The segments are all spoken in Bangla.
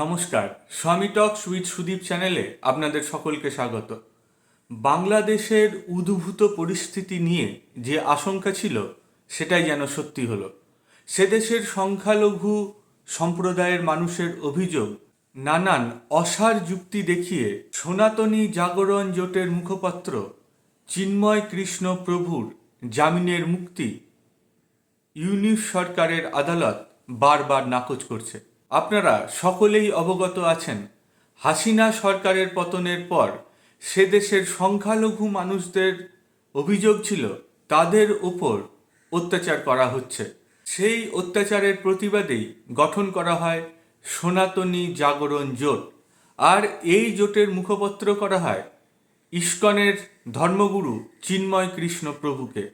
নমস্কার, স্বামী টক সুইট সুদীপ চ্যানেলে আপনাদের সকলকে স্বাগত। বাংলাদেশের উদ্ভূত পরিস্থিতি নিয়ে যে আশঙ্কা ছিল, সেটাই যেন সত্যি হলো। সে দেশের সংখ্যালঘু সম্প্রদায়ের মানুষের অভিযোগ, নানান অসার যুক্তি দেখিয়ে সনাতনী জাগরণ জোটের মুখপাত্র চিন্ময় কৃষ্ণ প্রভুর জামিনের মুক্তি ইউনিশ সরকারের আদালত বারবার নাকচ করছে। আপনারা সকলেই অবগত আছেন, হাসিনা সরকারের পতনের পর সে দেশের সংখ্যালঘু মানুষদের অভিযোগ ছিল, তাদের উপর অত্যাচার করা হচ্ছে। সেই অত্যাচারের প্রতিবাদেই গঠন করা হয় সনাতনী জাগরণ জোট। আর এই জোটের মুখপত্র করা হয় ইস্কনের ধর্মগুরু চিন্ময় কৃষ্ণ প্রভুকে।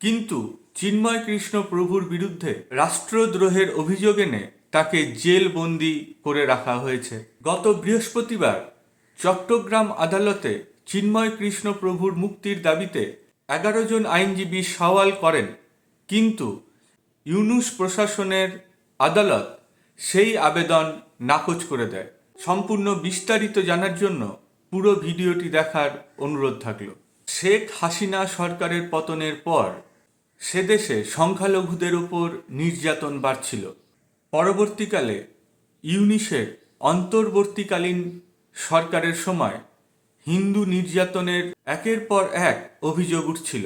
কিন্তু চিন্ময় কৃষ্ণ প্রভুর বিরুদ্ধে রাষ্ট্রদ্রোহের অভিযোগ এনে তাকে জেলবন্দি করে রাখা হয়েছে। গত বৃহস্পতিবার চট্টগ্রাম আদালতে চিন্ময় কৃষ্ণ প্রভুর মুক্তির দাবিতে এগারো জন আইনজীবী সওয়াল করেন, কিন্তু ইউনুস প্রশাসনের আদালত সেই আবেদন নাকচ করে দেয়। সম্পূর্ণ বিস্তারিত জানার জন্য পুরো ভিডিওটি দেখার অনুরোধ থাকল। শেখ হাসিনা সরকারের পতনের পর সে দেশে সংখ্যালঘুদের উপর নির্যাতন বাড়ছিল। পরবর্তীকালে ইউনিসেফ অন্তর্বর্তীকালীন সরকারের সময় হিন্দু নির্যাতনের একের পর এক অভিযোগ উঠছিল।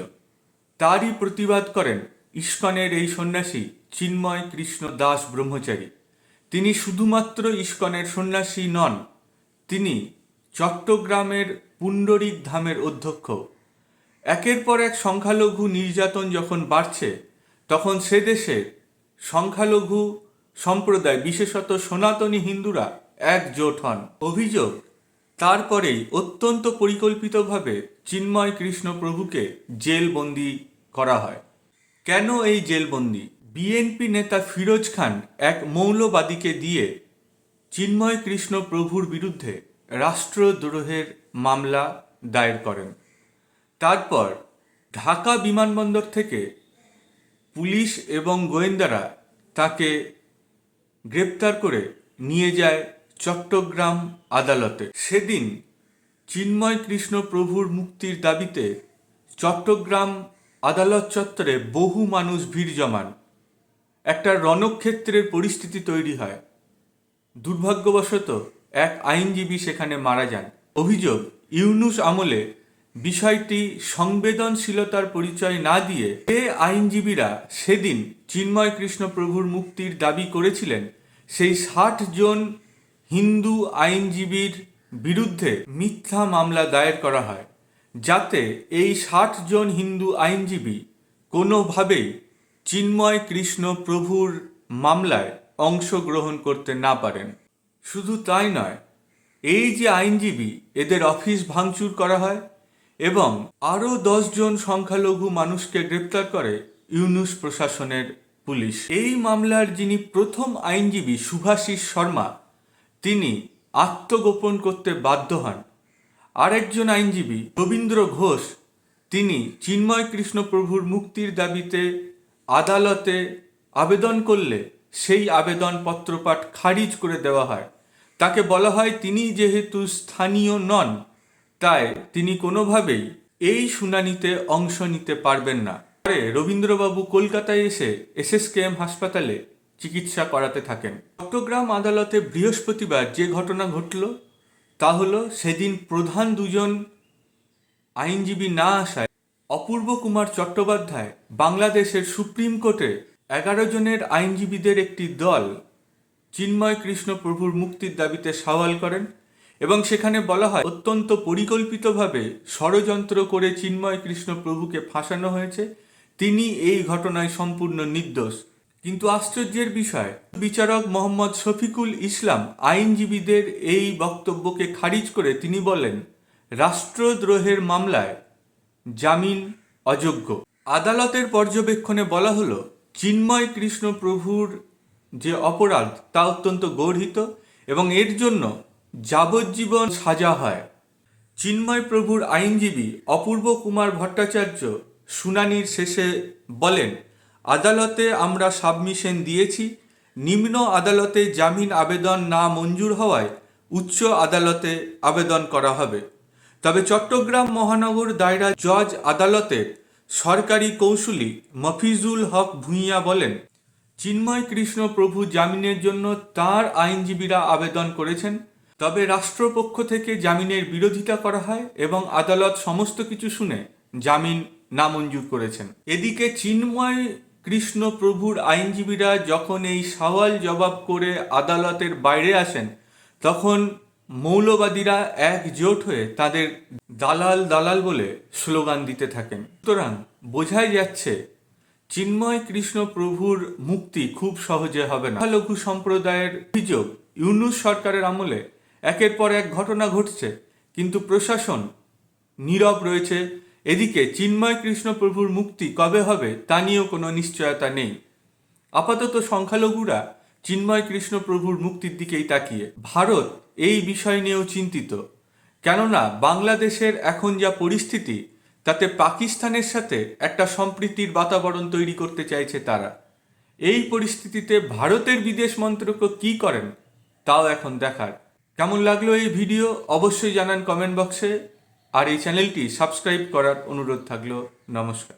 তারই প্রতিবাদ করেন ইস্কনের এই সন্ন্যাসী চিন্ময় কৃষ্ণ দাস ব্রহ্মচারী। তিনি শুধুমাত্র ইস্কনের সন্ন্যাসী নন, তিনি চট্টগ্রামের পুণ্ডরিক ধামের অধ্যক্ষ। একের পর এক সংখ্যালঘু নির্যাতন যখন বাড়ছে, তখন সে দেশে সংখ্যালঘু সম্প্রদায়, বিশেষত সনাতনী হিন্দুরা একজোট হন। অভিযোগ তারপরেই অত্যন্ত পরিকল্পিতভাবে চিন্ময় কৃষ্ণ প্রভুকে জেলবন্দি করা হয়। কেন এই জেলবন্দি? বিএনপি নেতা ফিরোজ খান এক মৌলবাদীকে দিয়ে চিন্ময় কৃষ্ণ প্রভুর বিরুদ্ধে রাষ্ট্রদ্রোহের মামলা দায়ের করেন। তারপর ঢাকা বিমানবন্দর থেকে পুলিশ এবং গোয়েন্দারা তাকে গ্রেপ্তার করে নিয়ে যায় চট্টগ্রাম আদালতে। সেদিন চিন্ময় কৃষ্ণ প্রভুর মুক্তির দাবিতে চট্টগ্রাম আদালত চত্বরে বহু মানুষ ভিড় জমান। একটা রণক্ষেত্রের পরিস্থিতি তৈরি হয়। দুর্ভাগ্যবশত এক আইনজীবী সেখানে মারা যান। অভিযোগ, ইউনুস আমলে বিষয়টি সংবেদনশীলতার পরিচয় না দিয়ে যে আইনজীবীরা সেদিন চিন্ময় কৃষ্ণ প্রভুর মুক্তির দাবি করেছিলেন সেই ষাট জন হিন্দু আইনজীবীর বিরুদ্ধে মিথ্যা মামলা দায়ের করা হয়, যাতে এই ষাট জন হিন্দু আইনজীবী কোনোভাবেই চিন্ময় কৃষ্ণ প্রভুর মামলায় অংশগ্রহণ করতে না পারেন। শুধু তাই নয়, এই যে আইনজীবী এদের অফিস ভাঙচুর করা হয় এবং আরও জন সংখ্যালঘু মানুষকে গ্রেপ্তার করে ইউনুস প্রশাসনের পুলিশ। এই মামলার যিনি প্রথম আইনজীবী সুভাষিস শর্মা, তিনি আত্মগোপন করতে বাধ্য হন। আরেকজন আইনজীবী, রবীন্দ্র ঘোষ, তিনি চিন্ময় কৃষ্ণ প্রভুর মুক্তির দাবিতে আদালতে আবেদন করলে সেই আবেদন পত্রপাঠ খারিজ করে দেওয়া হয়। তাকে বলা হয় তিনি যেহেতু স্থানীয় নন, তাই তিনি কোনোভাবেই এই শুনানিতে অংশ নিতে পারবেন না। পরে রবীন্দ্রবাবু কলকাতায় এসে এসএসকেএম হাসপাতালে চিকিৎসা করাতে থাকেন। চট্টগ্রাম আদালতে বৃহস্পতিবার যে ঘটনা ঘটল, তা হলো সেদিন প্রধান দুজন আইনজীবী না আসায় অপূর্ব কুমার চট্টোপাধ্যায় বাংলাদেশের সুপ্রিম কোর্টে এগারো জনের আইনজীবীদের একটি দল চিন্ময় কৃষ্ণ প্রভুর মুক্তির দাবিতে সওয়াল করেন এবং সেখানে বলা হয়, অত্যন্ত পরিকল্পিতভাবে ষড়যন্ত্র করে চিন্ময় কৃষ্ণ প্রভুকে ফাঁসানো হয়েছে। তিনি এই ঘটনায় সম্পূর্ণ নির্দোষ। কিন্তু আশ্চর্যের বিষয়, বিচারক মোহাম্মদ শফিকুল ইসলাম আইনজীবীদের এই বক্তব্যকে খারিজ করে তিনি বলেন, রাষ্ট্রদ্রোহের মামলায় জামিন অযোগ্য। আদালতের পর্যবেক্ষণে বলা হলো, চিন্ময় কৃষ্ণ প্রভুর যে অপরাধ তা অত্যন্ত গর্হিত এবং এর জন্য যাবজ্জীবন সাজা হয়। চিন্ময় প্রভুর আইনজীবী অপূর্ব কুমার ভট্টাচার্য শুনানির শেষে বলেন, আদালতে আমরা সাবমিশন দিয়েছি। নিম্ন আদালতে জামিন আবেদন না মঞ্জুর হওয়ায় উচ্চ আদালতে আবেদন করা হবে। তবে চট্টগ্রাম মহানগর দায়রা জজ আদালতের সরকারি কৌঁসুলি মফিজুল হক ভূঁইয়া বলেন, চিন্ময় কৃষ্ণ প্রভু জামিনের জন্য তার আইনজীবীরা আবেদন করেছেন। তবে রাষ্ট্রপক্ষ থেকে জামিনের বিরোধিতা করা হয় এবং আদালত সমস্ত কিছু শুনে জামিন নামঞ্জুর করেছেন। এদিকে চিন্ময় কৃষ্ণ প্রভুর আইনজীবীরা যখন এই সওয়াল জবাব করে আদালতের বাইরে আসেন, তখন মৌলবাদীরা একজোট হয়ে তাদের দালাল দালাল বলে স্লোগান দিতে থাকেন। সুতরাং বোঝাই যাচ্ছে, চিন্ময় কৃষ্ণ প্রভুর মুক্তি খুব সহজে হবে না। লঘু সম্প্রদায়ের অভিযোগ, ইউনুস সরকারের আমলে একের পর এক ঘটনা ঘটছে, কিন্তু প্রশাসন নীরব রয়েছে। এদিকে চিন্ময় কৃষ্ণ প্রভুর মুক্তি কবে হবে তা নিয়েও কোনো নিশ্চয়তা নেই। আপাতত সংখ্যালঘুরা চিন্ময় কৃষ্ণ প্রভুর মুক্তির দিকেই তাকিয়ে। ভারত এই বিষয় নিয়েও চিন্তিত। কেননা বাংলাদেশের এখন যা পরিস্থিতি, তাতে পাকিস্তানের সাথে একটা সম্প্রীতির বাতাবরণ তৈরি করতে চাইছে তারা। এই পরিস্থিতিতে ভারতের বিদেশ মন্ত্রক কি করেন, তাও এখন দেখার। কেমন লাগল এই ভিডিও, অবশ্যই জানান কমেন্ট বক্সে আর এই চ্যানেলটি সাবস্ক্রাইব করার অনুরোধ থাকল নমস্কার।